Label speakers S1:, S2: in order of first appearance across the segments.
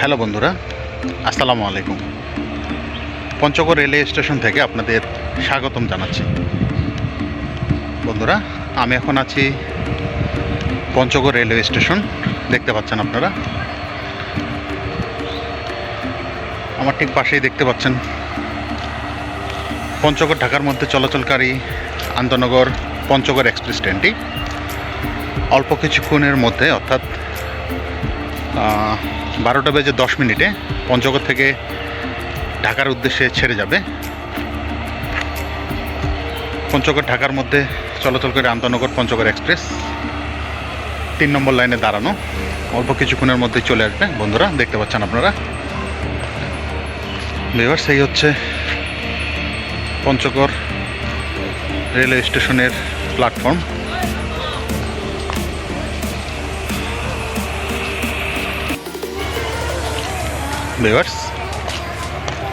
S1: Hello বন্ধুরা, আসসালামু আলাইকুম। পঞ্চগড় রেলওয়ে স্টেশন থেকে আপনাদের স্বাগতম জানাচ্ছি। বন্ধুরা, আমি এখন আছি পঞ্চগড় রেলওয়ে স্টেশন, দেখতে পাচ্ছেন আপনারা। আমার ঠিক পাশেই দেখতে পাচ্ছেন পঞ্চগড় ঢাকার মধ্যে চলাচলকারী আন্তনগর পঞ্চগড় এক্সপ্রেস ট্রেনটি। অল্প কিছুক্ষণের মধ্যে, অর্থাৎ বারোটা বেজে দশ মিনিটে পঞ্চগড় থেকে ঢাকার উদ্দেশ্যে ছেড়ে যাবে। পঞ্চগড় ঢাকার মধ্যে চলাচল করে আন্তনগর পঞ্চগড় এক্সপ্রেস। তিন নম্বর লাইনে দাঁড়ানো। অল্প কিছুক্ষণের মধ্যে চলে আসবে। বন্ধুরা, দেখতে পাচ্ছেন আপনারা। এবার সেই হচ্ছে পঞ্চগড় রেলওয়ে স্টেশনের প্ল্যাটফর্ম। ভিউয়ার্স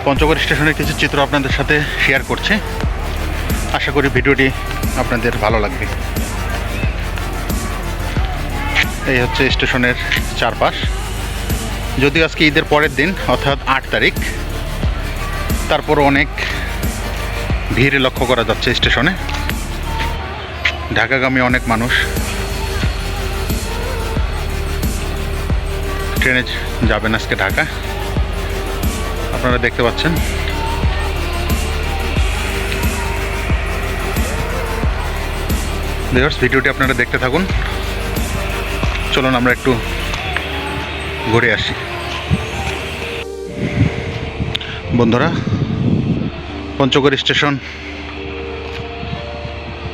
S1: পঞ্চগড় স্টেশনের কিছু চিত্র আপনাদের সাথে শেয়ার করছি। আশা করি ভিডিওটি আপনাদের ভালো লাগবে। এই হচ্ছে স্টেশনের চারপাশ। যদিও আজকে ঈদের পরের দিন, অর্থাৎ আট তারিখ তারপর অনেক ভিড় লক্ষ্য করা যাচ্ছে স্টেশনে। ঢাকাগামী অনেক মানুষ ট্রেনে যাবেন আজকে ঢাকা আপনারা দেখতে পাচ্ছেন। ভিডিওটি আপনারা দেখতে থাকুন। চলুন আমরা একটু ঘুরে আসি। বন্ধুরা, পঞ্চগড় স্টেশন,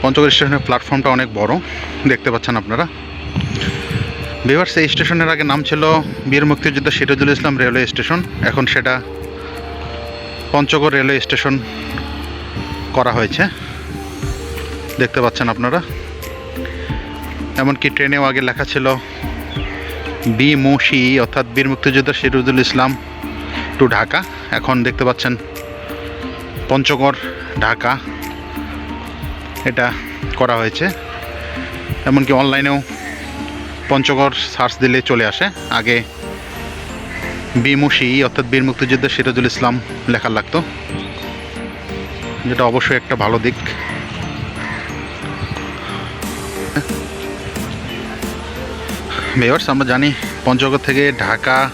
S1: পঞ্চগড় স্টেশনের প্ল্যাটফর্মটা অনেক বড়, দেখতে পাচ্ছেন আপনারা। ভিভার্স এই স্টেশনের আগে নাম ছিল বীর মুক্তিযোদ্ধা সিরাজুল ইসলাম রেলওয়ে স্টেশন। এখন সেটা পঞ্চগড় রেলওয়ে স্টেশন করা হয়েছে। দেখতে পাচ্ছেন আপনারা। এমনকি ট্রেনেও আগে লেখা ছিল, বি মুশি, অর্থাৎ বীর মুক্তিযোদ্ধা সিরাজুল ইসলাম টু ঢাকা। এখন দেখতে পাচ্ছেন পঞ্চগড়, ঢাকা, এটা করা হয়েছে। এমনকি অনলাইনেও পঞ্চগড় সার্চ দিলে চলে আসে। আগে বিমুশি অর্থাৎ বীর মুক্তিযোদ্ধা সিরাজুল ইসলাম লেখা লাগতো। যেটা অবশ্যই একটা ভালো দিক। মেয়র্স আমরা জানি পঞ্চগড় থেকে ঢাকা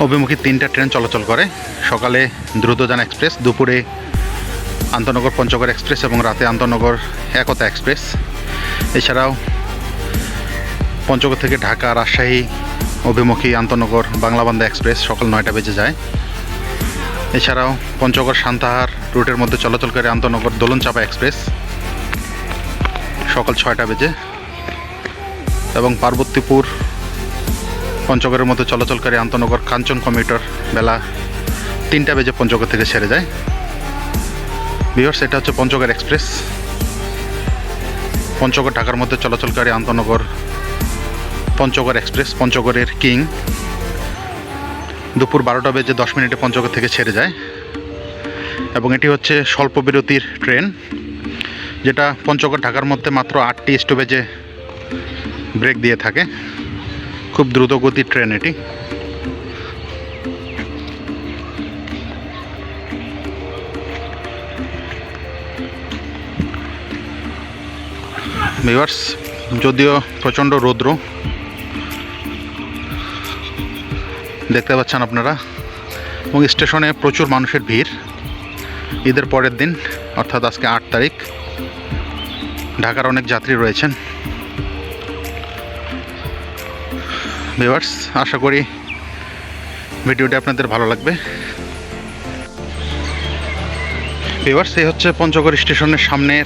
S1: অভিমুখী তিনটা ট্রেন চলাচল করে। সকালে দ্রুতযান এক্সপ্রেস, দুপুরে আন্তনগর পঞ্চগড় এক্সপ্রেস এবং রাতে আন্তনগর একতা এক্সপ্রেস। এছাড়াও পঞ্চগড় থেকে ঢাকা রাজশাহী অভিমুখী আন্তনগর বাংলাবান্ধা এক্সপ্রেস সকাল নয়টা বেজে যায়। এছাড়াও পঞ্চগড় সান্তাহার রুটের মধ্যে চলাচলকারী আন্তনগর দোলনচাপা এক্সপ্রেস সকাল ছয়টা বেজে এবং পার্বতীপুর পঞ্চগড়ের মধ্যে চলাচলকারী আন্তনগর কাঞ্চন কমিউটার বেলা তিনটা বেজে পঞ্চগড় থেকে ছেড়ে যায়। বিহার্স এটা হচ্ছে পঞ্চগড় এক্সপ্রেস। পঞ্চগড় ঢাকার মধ্যে চলাচলকারী আন্তনগর পঞ্চগড় এক্সপ্রেস, পঞ্চগড়ের কিং। দুপুর বারোটা বেজে দশ মিনিটে পঞ্চগড় থেকে ছেড়ে যায়। এবং এটি হচ্ছে স্বল্প বিরতির ট্রেন, যেটা পঞ্চগড় ঢাকার মধ্যে মাত্র আটটি স্টপেজে ব্রেক দিয়ে থাকে। খুব দ্রুত গতির ট্রেন এটি। যদিও প্রচণ্ড রৌদ্র দেখতে পাচ্ছেন আপনারা। এবং স্টেশনে প্রচুর মানুষের ভিড়। ঈদের পরের দিন, অর্থাৎ আজকে আট তারিখ, ঢাকার অনেক যাত্রী রয়েছেন। ভিউয়ার্স, আশা করি ভিডিওটি আপনাদের ভালো লাগবে। ভিউয়ার্স, এই হচ্ছে পঞ্চগড় স্টেশনের সামনের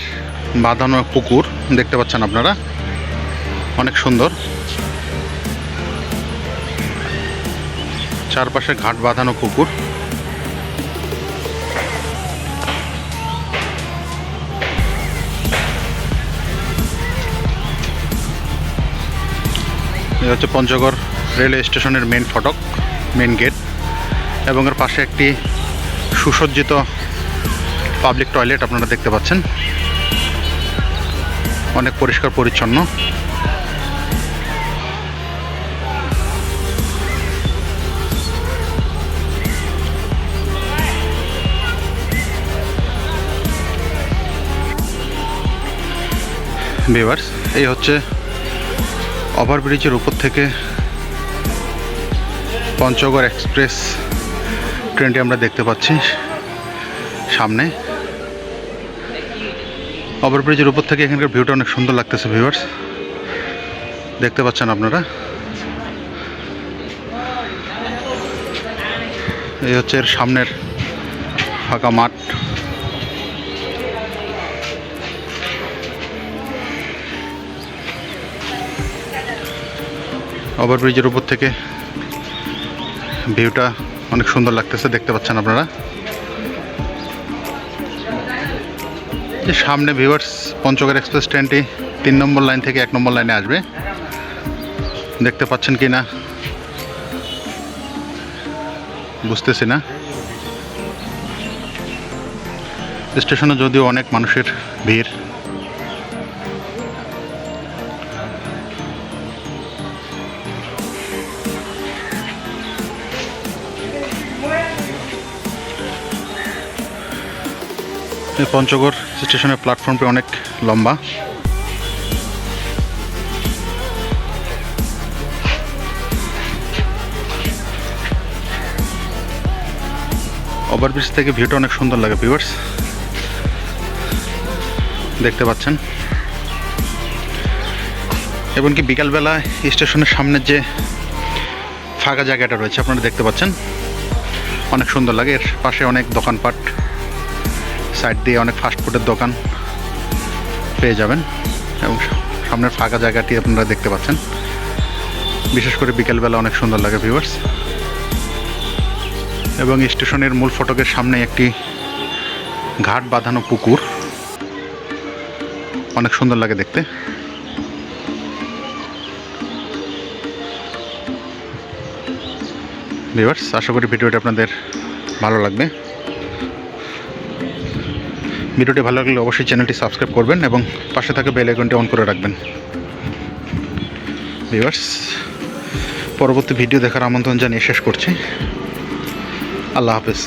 S1: বাঁধানো পুকুর। দেখতে পাচ্ছেন আপনারা। অনেক সুন্দর। চারপাশে ঘাট বাঁধানো পুকুর এই হচ্ছে পঞ্চগড় রেলওয়ে স্টেশনের মেন ফটক মেন গেট এবং এর পাশে একটি সুসজ্জিত পাবলিক টয়লেট আপনারা দেখতে পাচ্ছেন। অনেক পরিষ্কার পরিচ্ছন্ন ভিভার্স এই হচ্ছে ওভারব্রিজের উপর থেকে পঞ্চগড় এক্সপ্রেস ট্রেনটি আমরা দেখতে পাচ্ছি সামনে। ওভারব্রিজের উপর থেকে এখানকার ভিউটা অনেক সুন্দর লাগতেছে ভিউয়ার্স দেখতে পাচ্ছেন আপনারা? এই হচ্ছে এর সামনের ফাঁকা মাঠ। ওভারব্রিজের উপর থেকে ভিউটা অনেক সুন্দর লাগতেছে, দেখতে পাচ্ছেন আপনারা। যে সামনে ভিউয়ার্স পঞ্চগড় এক্সপ্রেস ট্রেনটি তিন নম্বর লাইন থেকে এক নম্বর লাইনে আসবে। দেখতে পাচ্ছেন কি না বুঝতেছি না। স্টেশনে যদিও অনেক মানুষের ভিড় পঞ্চগড় স্টেশনের প্ল্যাটফর্মটি অনেক লম্বা। ওভারব্রিজ থেকে ভিউটা অনেক সুন্দর লাগে ভিউয়ার্স দেখতে পাচ্ছেন। এবং কি বিকালবেলা স্টেশনের সামনের যে ফাঁকা জায়গাটা রয়েছে, আপনারা দেখতে পাচ্ছেন। অনেক সুন্দর লাগে, এর পাশে অনেক দোকানপাট। সাইড দিয়ে অনেক ফাস্টফুডের দোকান পেয়ে যাবেন। এবং সামনের ফাঁকা জায়গাটি আপনারা দেখতে পাচ্ছেন। বিশেষ করে বিকেলবেলা অনেক সুন্দর লাগে ভিউয়ার্স এবং স্টেশনের মূল ফটকের সামনে একটি ঘাট বাঁধানো পুকুর। অনেক সুন্দর লাগে দেখতে। ভিউয়ার্স আশা করি ভিডিওটি আপনাদের ভালো লাগবে। ভিডিওটি ভালো লাগলে অবশ্যই চ্যানেলটি সাবস্ক্রাইব করবেন এবং পাশে থাকা বেল আইকনটি অন করে রাখবেন। ভিউয়ার্স, পরবর্তী ভিডিও দেখার আমন্ত্রণ জানিয়ে শেষ করছি। আল্লাহ হাফেজ।